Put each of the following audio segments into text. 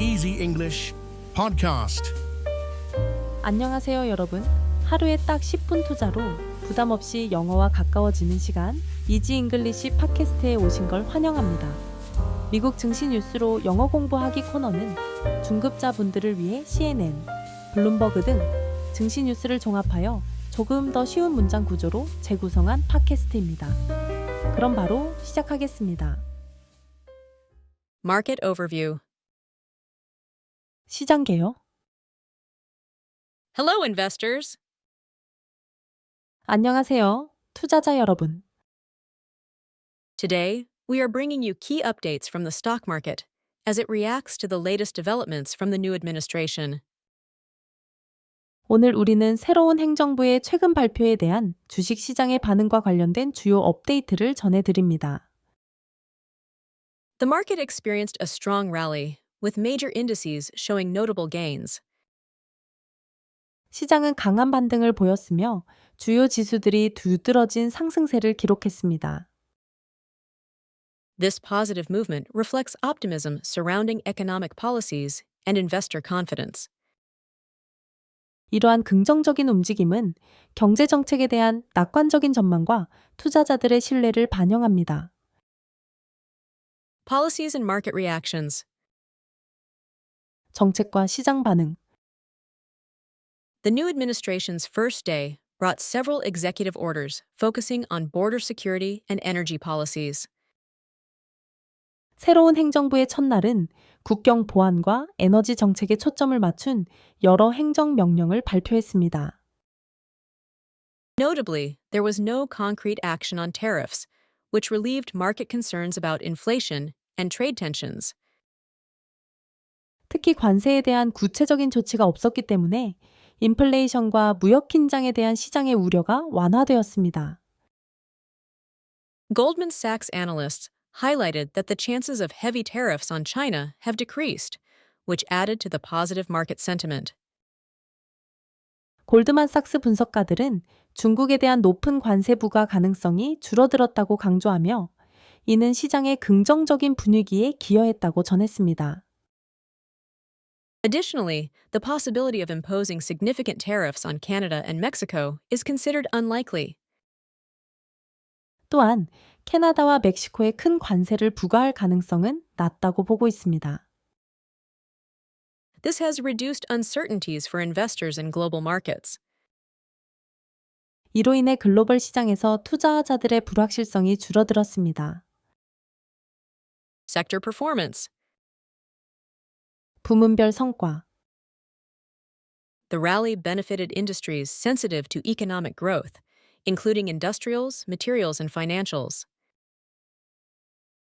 Easy English Podcast. 안녕하세요, 여러분. 하루에 딱 10분 투자로 부담 없이 영어와 가까워지는 시간 이지 잉글리시 팟캐스트에 오신 걸 환영합니다. 미국 증시 뉴스로 영어 공부하기 코너는 중급자분들을 위해 CNN, 블룸버그 등 증시 뉴스를 종합하여 조금 더 쉬운 문장 구조로 재구성한 팟캐스트입니다. 그럼 바로 시작하겠습니다. Market Overview 시장 개요. Hello, investors. 안녕하세요, 투자자 여러분. Today, we are bringing you key updates from the stock market as it reacts to the latest developments from the new administration. 오늘 우리는 새로운 행정부의 최근 발표에 대한 주식 시장의 반응과 관련된 주요 업데이트를 전해드립니다. The market experienced a strong rally, with major indices showing notable gains. 시장은 강한 반등을 보였으며 주요 지수들이 두드러진 상승세를 기록했습니다. This positive movement reflects optimism surrounding economic policies and investor confidence. 이러한 긍정적인 움직임은 경제 정책에 대한 낙관적인 전망과 투자자들의 신뢰를 반영합니다. Policies and market reactions. 정책과 시장 반응, The new administration's first day brought several executive orders focusing on border security and energy policies. 새로운 행정부의 첫날은 국경 보안과 에너지 정책에 초점을 맞춘 여러 행정 명령을 발표했습니다. Notably, there was no concrete action on tariffs, which relieved market concerns about inflation and trade tensions. 특히 관세에 대한 구체적인 조치가 없었기 때문에 인플레이션과 무역 긴장에 대한 시장의 우려가 완화되었습니다. Goldman Sachs analysts highlighted that the chances of heavy tariffs on China have decreased, which added to the positive market sentiment. 골드만삭스 분석가들은 중국에 대한 높은 관세 부과 가능성이 줄어들었다고 강조하며 이는 시장의 긍정적인 분위기에 기여했다고 전했습니다. Additionally, the possibility of imposing significant tariffs on Canada and Mexico is considered unlikely. 또한 캐나다와 멕시코에 큰 관세를 부과할 가능성은 낮다고 보고 있습니다. This has reduced uncertainties for investors in global markets. 이로 인해 글로벌 시장에서 투자자들의 불확실성이 줄어들었습니다. Sector performance. 부문별 성과, The rally benefited industries sensitive to economic growth, including industrials, materials, and financials.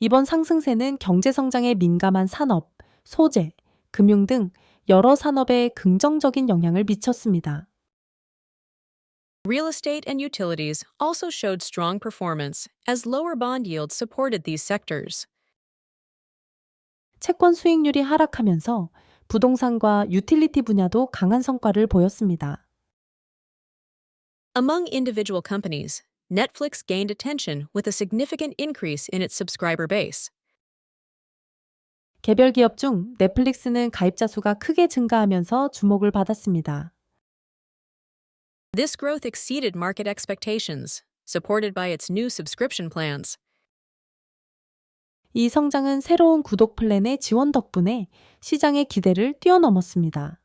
이번 상승세는 경제 성장에 민감한 산업, 소재, 금융 등 여러 산업에 긍정적인 영향을 미쳤습니다. Real estate and utilities also showed strong performance as lower bond yields supported these sectors. 채권 수익률이 하락하면서 부동산과 유틸리티 분야도 강한 성과를 보였습니다. Among individual companies, Netflix gained attention with a significant increase in its subscriber base. 개별 기업 중 넷플릭스는 가입자 수가 크게 증가하면서 주목을 받았습니다. This growth exceeded market expectations, supported by its new subscription plans. 이 성장은 새로운 구독 플랜의 지원 덕분에 시장의 기대를 뛰어넘었습니다.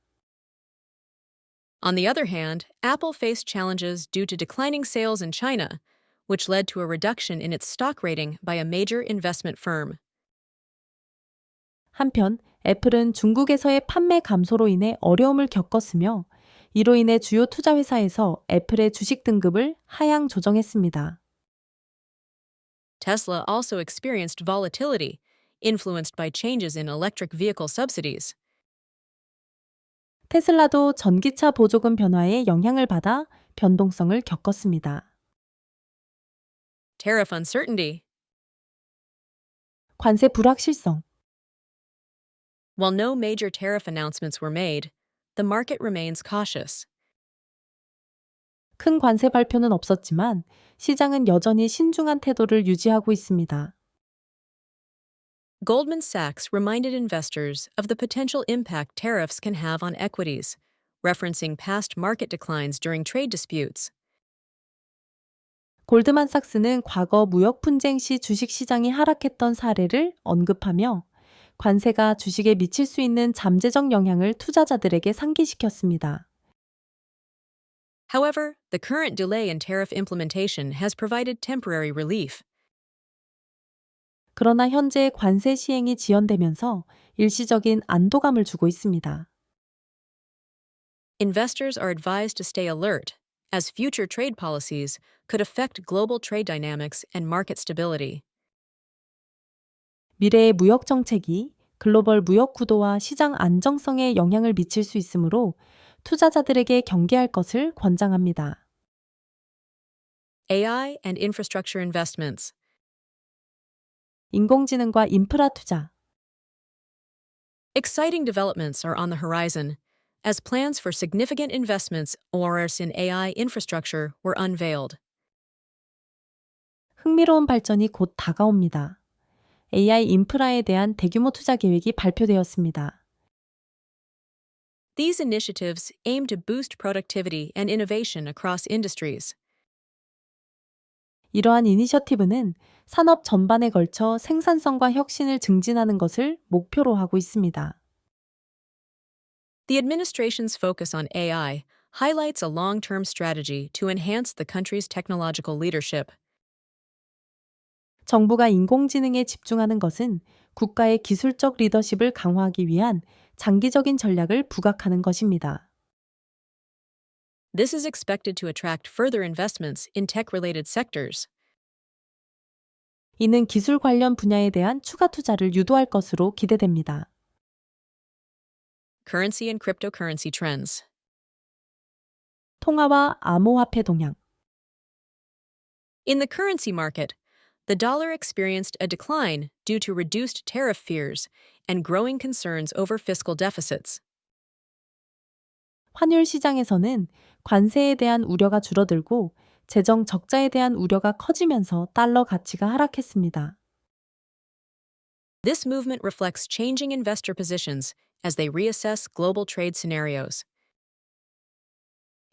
On the other hand, Apple faced challenges due to declining sales in China, which led to a reduction in its stock rating by a major investment firm. 한편 애플은 중국에서의 판매 감소로 인해 어려움을 겪었으며 이로 인해 주요 투자 회사에서 애플의 주식 등급을 하향 조정했습니다. Tesla also experienced volatility, influenced by changes in electric vehicle subsidies. 테슬라도 전기차 보조금 변화에 영향을 받아 변동성을 겪었습니다. Tariff uncertainty. 관세 불확실성, While no major tariff announcements were made, the market remains cautious. 큰 관세 발표는 없었지만 시장은 여전히 신중한 태도를 유지하고 있습니다. Goldman Sachs reminded investors of the potential impact tariffs can have on equities, referencing past market declines during trade disputes. 골드만삭스는 과거 무역 분쟁 시 주식 시장이 하락했던 사례를 언급하며 관세가 주식에 미칠 수 있는 잠재적 영향을 투자자들에게 상기시켰습니다. However, the current delay in tariff implementation has provided temporary relief. 그러나 현재 관세 시행이 지연되면서 일시적인 안도감을 주고 있습니다. Investors are advised to stay alert, as future trade policies could affect global trade dynamics and market stability. 미래의 무역 정책이 글로벌 무역 구도와 시장 안정성에 영향을 미칠 수 있으므로 투자자들에게 경계할 것을 권장합니다. AI and infrastructure investments. 인공지능과 인프라 투자, Exciting developments are on the horizon, as plans for significant investments or in AI infrastructure were unveiled. 흥미로운 발전이 곧 다가옵니다. AI 인프라에 대한 대규모 투자 계획이 발표되었습니다. These initiatives aim to boost productivity and innovation across industries. 이러한 이니셔티브는 산업 전반에 걸쳐 생산성과 혁신을 증진하는 것을 목표로 하고 있습니다. The administration's focus on AI highlights a long term strategy to enhance the country's technological leadership. 정부가 인공지능에 집중하는 것은 국가의 기술적 리더십을 강화하기 위한 장기적인 전략을 부각하는 것입니다. This is expected to attract further investments in tech related sectors. 이는 기술 관련 분야에 대한 추가 투자를 유도할 것으로 기대됩니다. Currency and cryptocurrency trends. 통화와 암호화폐 동향. In the currency market, the dollar experienced a decline due to reduced tariff fears and growing concerns over fiscal deficits. 환율 시장에서는 관세에 대한 우려가 줄어들고 재정 적자에 대한 우려가 커지면서 달러 가치가 하락했습니다. This movement reflects changing investor positions as they reassess global trade scenarios.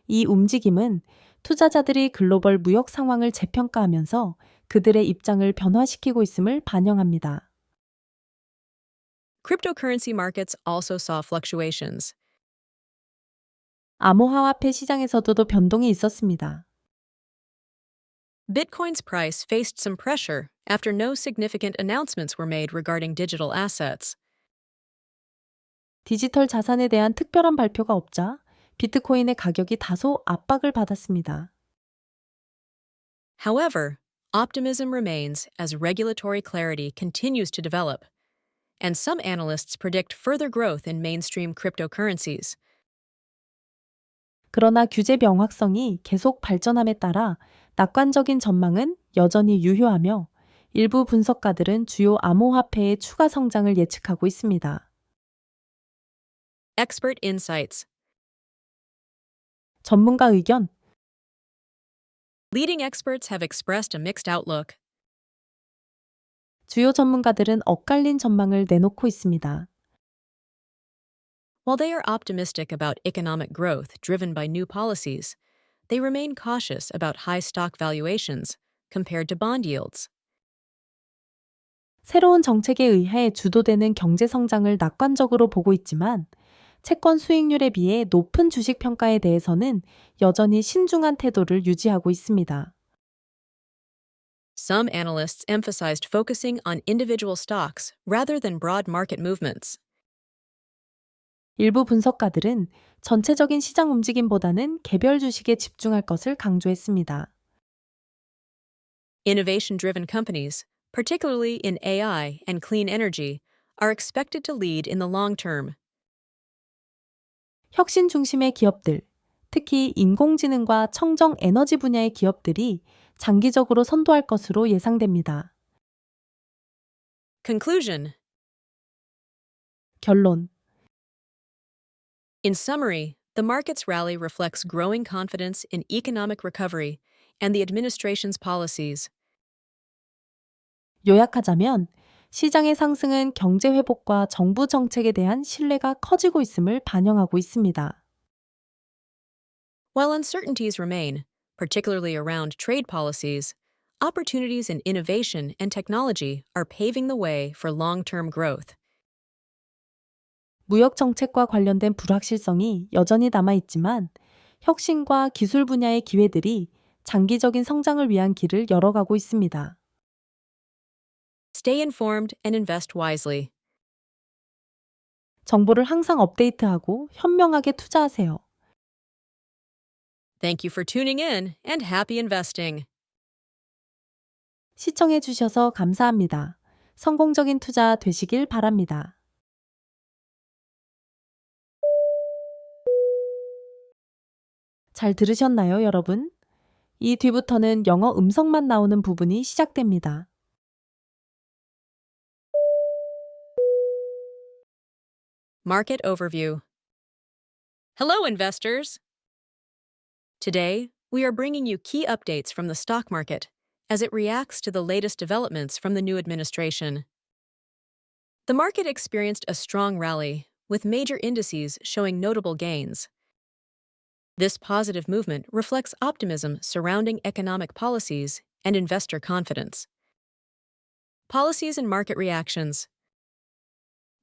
이 움직임은 투자자들이 글로벌 무역 상황을 재평가하면서 그들의 입장을 변화시키고 있음을 반영합니다. Cryptocurrency markets also saw fluctuations. 암호화폐 시장에서도 변동이 있었습니다. Bitcoin's price faced some pressure after no significant announcements were made regarding digital assets. 디지털 자산에 대한 특별한 발표가 없자 비트코인의 가격이 다소 압박을 받았습니다. However, optimism remains as regulatory clarity continues to develop, and some analysts predict further growth in mainstream cryptocurrencies. 그러나 규제 명확성이 계속 발전함에 따라 낙관적인 전망은 여전히 유효하며 일부 분석가들은 주요 암호화폐의 추가 성장을 예측하고 있습니다. Expert insights. 전문가 의견, Leading experts have expressed a mixed outlook. 주요 전문가들은 엇갈린 전망을 내놓고 있습니다. While they are optimistic about economic growth driven by new policies, they remain cautious about high stock valuations compared to bond yields. 새로운 정책에 의해 주도되는 경제 성장을 낙관적으로 보고 있지만 채권 수익률에 비해 높은 주식 평가에 대해서는 여전히 신중한 태도를 유지하고 있습니다. Some analysts emphasized focusing on individual stocks rather than broad market movements. 일부 분석가들은 전체적인 시장 움직임보다는 개별 주식에 집중할 것을 강조했습니다. Innovation driven companies, particularly in AI and clean energy, are expected to lead in the long term. 혁신 중심의 기업들, 특히 인공지능과 청정 에너지 분야의 기업들이 장기적으로 선도할 것으로 예상됩니다. Conclusion 결론. In summary, the market's rally reflects growing confidence in economic recovery and the administration's policies. 요약하자면 시장의 상승은 경제 회복과 정부 정책에 대한 신뢰가 커지고 있음을 반영하고 있습니다. While uncertainties remain, particularly around trade policies, opportunities in innovation and technology are paving the way for long term growth. 무역 정책과 관련된 불확실성이 여전히 남아 있지만 혁신과 기술 분야의 기회들이 장기적인 성장을 위한 길을 열어가고 있습니다. Stay informed and invest wisely. 정보를 항상 업데이트하고 현명하게 투자하세요. Thank you for tuning in and happy investing. 시청해 주셔서 감사합니다. 성공적인 투자 되시길 바랍니다. 잘 들으셨나요, 여러분? 이 뒤부터는 영어 음성만 나오는 부분이 시작됩니다. Market Overview Hello, investors! Today, we are bringing you key updates from the stock market as it reacts to the latest developments from the new administration. The market experienced a strong rally, with major indices showing notable gains. This positive movement reflects optimism surrounding economic policies and investor confidence. Policies and market reactions.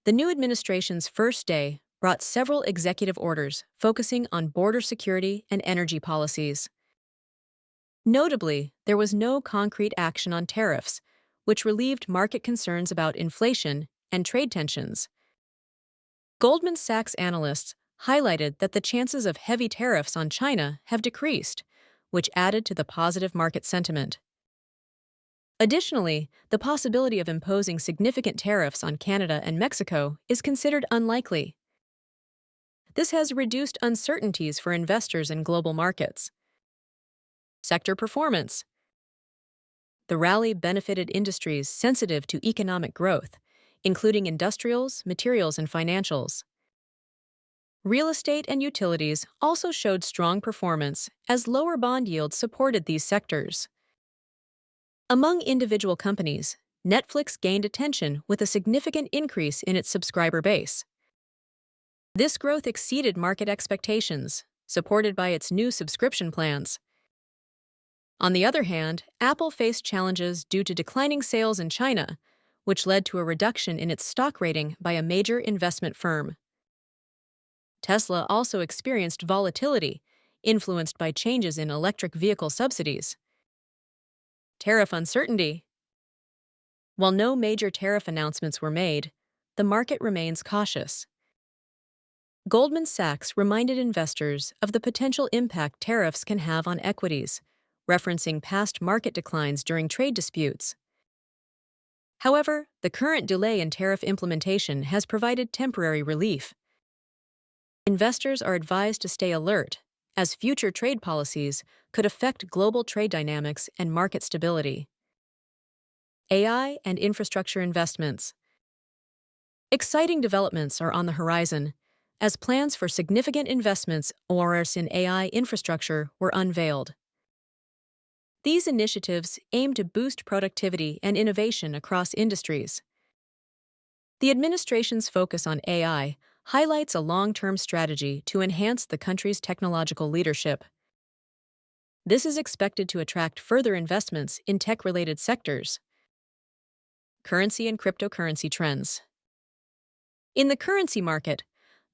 The new administration's first day brought several executive orders focusing on border security and energy policies. Notably, there was no concrete action on tariffs, which relieved market concerns about inflation and trade tensions. Goldman Sachs analysts highlighted that the chances of heavy tariffs on China have decreased, which added to the positive market sentiment. Additionally, the possibility of imposing significant tariffs on Canada and Mexico is considered unlikely. This has reduced uncertainties for investors in global markets. Sector performance. The rally benefited industries sensitive to economic growth, including industrials, materials, and financials. Real estate and utilities also showed strong performance as lower bond yields supported these sectors. Among individual companies, Netflix gained attention with a significant increase in its subscriber base. This growth exceeded market expectations, supported by its new subscription plans. On the other hand, Apple faced challenges due to declining sales in China, which led to a reduction in its stock rating by a major investment firm. Tesla also experienced volatility, influenced by changes in electric vehicle subsidies. Tariff uncertainty. While no major tariff announcements were made, the market remains cautious. Goldman Sachs reminded investors of the potential impact tariffs can have on equities, referencing past market declines during trade disputes. However, the current delay in tariff implementation has provided temporary relief. Investors are advised to stay alert, as future trade policies could affect global trade dynamics and market stability. AI and infrastructure investments. Exciting developments are on the horizon, as plans for significant investments or in AI infrastructure were unveiled. These initiatives aim to boost productivity and innovation across industries. The administration's focus on AI highlights a long term strategy to enhance the country's technological leadership. This is expected to attract further investments in tech related sectors. Currency and cryptocurrency trends. In the currency market,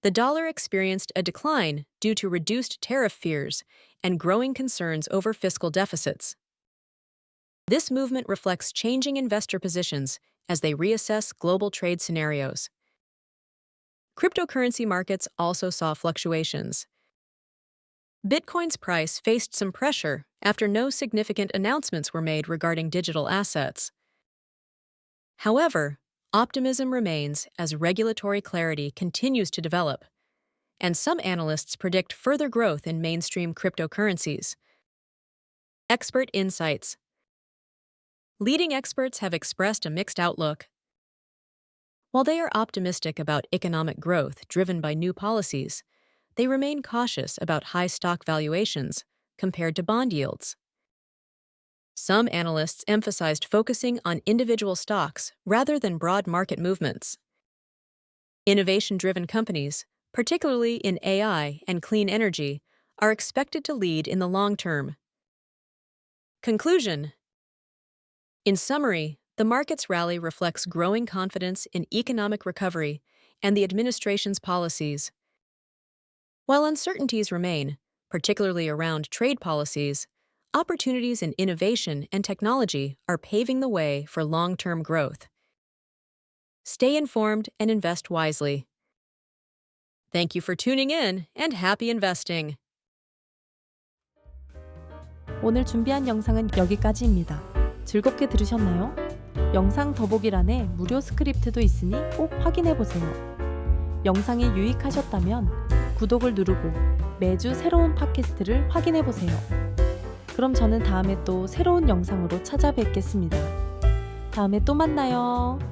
the dollar experienced a decline due to reduced tariff fears and growing concerns over fiscal deficits. This movement reflects changing investor positions as they reassess global trade scenarios. Cryptocurrency markets also saw fluctuations. Bitcoin's price faced some pressure after no significant announcements were made regarding digital assets. However, optimism remains as regulatory clarity continues to develop, and some analysts predict further growth in mainstream cryptocurrencies. Expert Insights Leading experts have expressed a mixed outlook. While they are optimistic about economic growth driven by new policies, they remain cautious about high stock valuations compared to bond yields. Some analysts emphasized focusing on individual stocks rather than broad market movements. Innovation driven companies, particularly in AI and clean energy, are expected to lead in the long term. Conclusion In summary, the market's rally reflects growing confidence in economic recovery and the administration's policies. While uncertainties remain, particularly around trade policies, opportunities in innovation and technology are paving the way for long term growth. Stay informed and invest wisely. Thank you for tuning in and happy investing. 오늘 준비한 영상은 여기까지입니다. 즐겁게 들으셨나요? 영상 더보기란에 무료 스크립트도 있으니 꼭 확인해 보세요. 영상이 유익하셨다면 구독을 누르고 매주 새로운 팟캐스트를 확인해 보세요. 그럼 저는 다음에 또 새로운 영상으로 찾아뵙겠습니다. 다음에 또 만나요.